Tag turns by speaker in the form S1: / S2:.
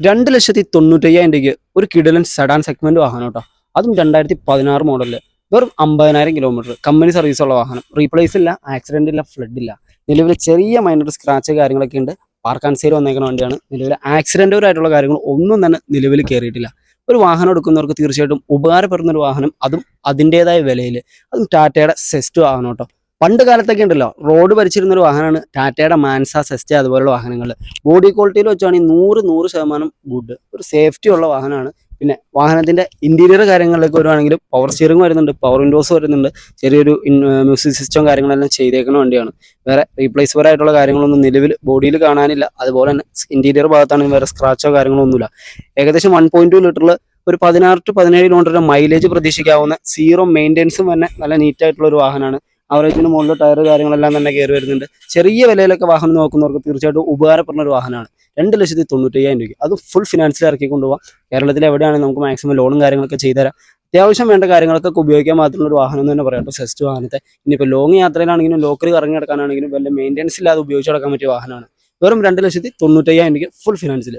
S1: രണ്ട് ലക്ഷത്തി തൊണ്ണൂറ്റയ്യായിരം രൂപയ്ക്ക് ഒരു കിടലൻ സെഡാൻ സെഗ്മെന്റ് വാഹനം കേട്ടോ അതും രണ്ടായിരത്തി പതിനാറ് മോഡലിൽ വെറും അമ്പതിനായിരം കിലോമീറ്റർ കമ്പനി സർവീസ് ഉള്ള വാഹനം. റീപ്ലേസ് ഇല്ല ആക്സിഡന്റ് ഇല്ല ഫ്ലഡ് ഇല്ല. നിലവിൽ ചെറിയ മൈനർ സ്ക്രാച്ച് കാര്യങ്ങളൊക്കെ ഉണ്ട്. പാർക്കാൻ സൈഡ് വന്നേക്കുന്ന വണ്ടിയാണ്. നിലവിൽ ആക്സിഡന്റുപരമായിട്ടുള്ള കാര്യങ്ങൾ ഒന്നും തന്നെ നിലവിൽ കയറിയിട്ടില്ല ഒരു വാഹനം എടുക്കുന്നവർക്ക് തീർച്ചയായിട്ടും ഉപകാരപ്പെടുന്ന ഒരു വാഹനം. അതും അതിന്റെതായ വിലയിൽ അതും ടാറ്റയുടെ സെസ്റ്റ് വാഹനം കേട്ടോ പണ്ട് കാലത്തൊക്കെ ഉണ്ടല്ലോ റോഡ് ഭരിച്ചിരുന്ന ഒരു വാഹനമാണ് ടാറ്റയുടെ മാൻസ സെസ്റ്റ അതുപോലുള്ള വാഹനങ്ങൾ. ബോഡി ക്വാളിറ്റിയിൽ വെച്ചാണെങ്കിൽ നൂറ് നൂറ് ശതമാനം ഗുഡ്. ഒരു സേഫ്റ്റി ഉള്ള വാഹനമാണ്. പിന്നെ വാഹനത്തിന്റെ ഇന്റീരിയർ കാര്യങ്ങളിലേക്ക് വരുവാണെങ്കിൽ പവർ സ്റ്റിയറിംഗ് വരുന്നുണ്ട് പവർ വിൻഡോസ് വരുന്നുണ്ട്. ചെറിയൊരു മ്യൂസിക് സിസ്റ്റം കാര്യങ്ങളെല്ലാം ചെയ്തേക്കുന്ന വണ്ടിയാണ്. വേറെ റീപ്ലേസ്ബിൾ ആയിട്ടുള്ള കാര്യങ്ങളൊന്നും നിലവിൽ ബോഡിയിൽ കാണാനില്ല. അതുപോലെ തന്നെ ഇന്റീരിയർ ഭാഗത്താണെങ്കിൽ വേറെ സ്ക്രാച്ചോ കാര്യങ്ങളോ ഒന്നുമില്ല. ഏകദേശം വൺ പോയിന്റ് ടു ലിറ്ററിൽ ഒരു പതിനാറ് ടു പതിനേഴ് കിലോമീറ്റർ മൈലേജ് പ്രതീക്ഷിക്കാവുന്ന സീറോ മെയിന്റെനൻസും തന്നെ നല്ല നീറ്റായിട്ടുള്ള ഒരു വാഹനമാണ്. അവറേജിന് മുകളിൽ ടയർ കാര്യങ്ങളെല്ലാം തന്നെ കയറി വരുന്നുണ്ട്. ചെറിയ വിലയിലൊക്കെ വാഹനം നോക്കുന്നവർക്ക് തീർച്ചയായിട്ടും ഉപകാരപ്പെടുന്ന ഒരു വാഹനമാണ്. രണ്ട് ലക്ഷത്തി തൊണ്ണൂറ്റയ്യായിരം രൂപയ്ക്ക്. അത് ഫുൾ ഫിനാൻസിൽ ഇറക്കി കൊണ്ടുപോകാം കേരളത്തിൽ എവിടെയാണെങ്കിൽ നമുക്ക് മാക്സിമം ലോണും കാര്യങ്ങളൊക്കെ ചെയ്തുതരാം. അത്യാവശ്യം വേണ്ട കാര്യങ്ങൾക്കൊക്കെ ഉപയോഗിക്കാൻ മാത്രമുള്ള ഒരു വാഹനം എന്ന് തന്നെ പറയാം. സെസ്റ്റ് വാഹനത്തെ. ഇനിയിപ്പോൾ ലോങ് യാത്രയിലാണെങ്കിലും ലോക്കൽ കറങ്ങി നടക്കാനാണെങ്കിലും വല്ല മെയിന്റെനൻസ് ഇല്ലാതെ ഉപയോഗിച്ച് നടക്കാൻ പറ്റിയ വാഹനമാണ്. വെറും രണ്ട് ലക്ഷത്തി തൊണ്ണൂറ്റയ്യായിരം രൂപയ്ക്ക് ഫുൾ ഫിനാൻസിൽ